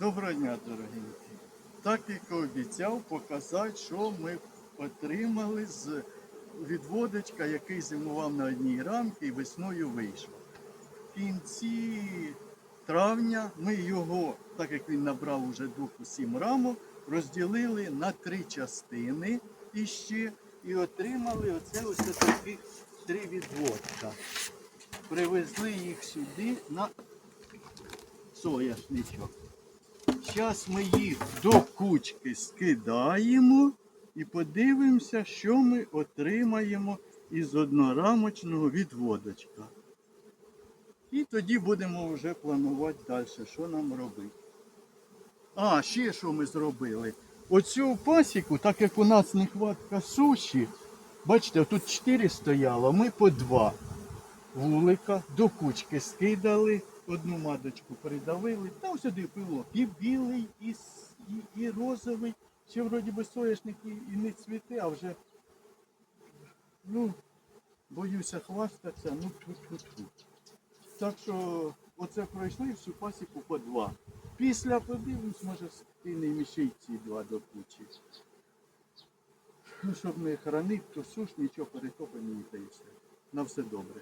Доброго дня, дорогенькі. Так як обіцяв показати, що ми отримали з відводочка, який зимував на одній рамці і весною вийшов. В кінці травня ми його, так як він набрав уже духу сім рамок, розділили на три частини іще і отримали оце ось такі три відводка. Привезли їх сюди на соняшничок. Зараз ми їх до кучки скидаємо і подивимося, що ми отримаємо із однорамочного відводочка. І тоді будемо вже планувати далі, що нам робити. А, ще що ми зробили? Оцю пасіку, так як у нас нехватка суші, бачите, тут 4 стояло, ми по два вулика до кучки скидали, одну маточку придавили, та сюди пилок. І білий, і, і, і розовий. Ще вроді би соняшник і, і не цвіте, а вже ну, боюся хвастатися, ну тьфу-тьфу-тьфу. Так що оце пройшли всю пасіку по два. Після подивимось, може скинемо ще й ці два до кучі. Ну, щоб не хранити, то суш, нічого перетопимо і та й все. На все добре.